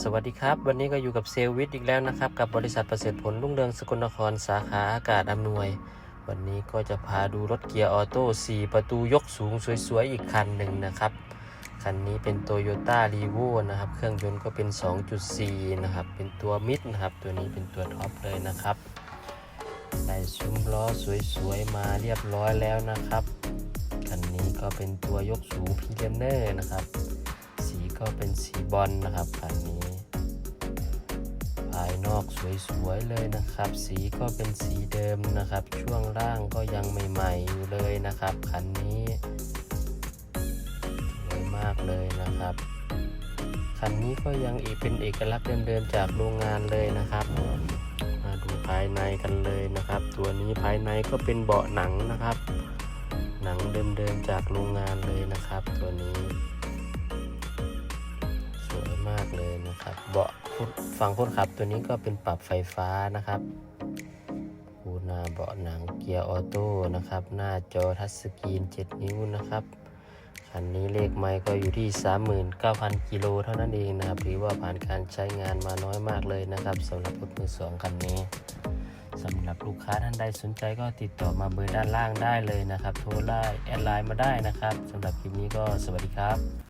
สวัสดีครับ วันนี้ก็อยู่กับเซลวิทอีกแล้วนะครับ กับบริษัทประเสริฐผลรุ่งเรืองสกลนครสาขาอากาศอำนวย วันนี้ก็จะพาดูรถเกียร์ออโต้4ประตูยกสูงสวยๆ อีกคันหนึ่งนะครับ คันนี้เป็น Toyota r e v o นะครับ เครื่องยนต์ก็เป็น 2.4 นะครับ เป็นตัวมิดนะครับ ตัวนี้เป็นตัวท็อปเลยนะครับใส่ซุ้มล้อสวยๆ มาเรียบร้อยแล้วนะครับ คันนี้ก็เป็นตัวยกสูงพีเ i เนอร์นะครับ ก็เป็นสีบอลนะครับคันนี้ ภายนอกสวยๆเลยนะครับ สีก็เป็นสีเดิมนะครับ ช่วงล่างก็ยังใหม่ๆอยู่เลยนะครับคันนี้สวยมากเลยนะครับคันนี้ก็ยังอีกเป็นเอกลักษณ์เดิมๆจากโรงงานเลยนะครับ มาดูภายในกันเลยนะครับ ตัวนี้ภายในก็เป็นเบาะหนังนะครับ หนังเดิมๆจากโรงงานเลยนะครับ ตัวนี้ ฝั่งคนขับตัวนี้ก็เป็นปรับไฟฟ้านะครับหูหน้าเบาะหนังเกียร์ออโต้นะครับ หน้าจอทัชสกรีน 7 นิ้วนะครับคันนี้เลขไมล์ก็อยู่ที่ 39,000 กิโลเท่านั้นเองนะครับหรือว่าผ่านการใช้งานมาน้อยมากเลยนะครับสำหรับรถมือสองคันนี้สำหรับลูกค้าท่านใดสนใจก็ติดต่อมาเบอร์ด้านล่างได้เลยนะครับ โทรไลน์แอดไลน์มาได้นะครับสำหรับคลิปนี้ก็สวัสดีครับ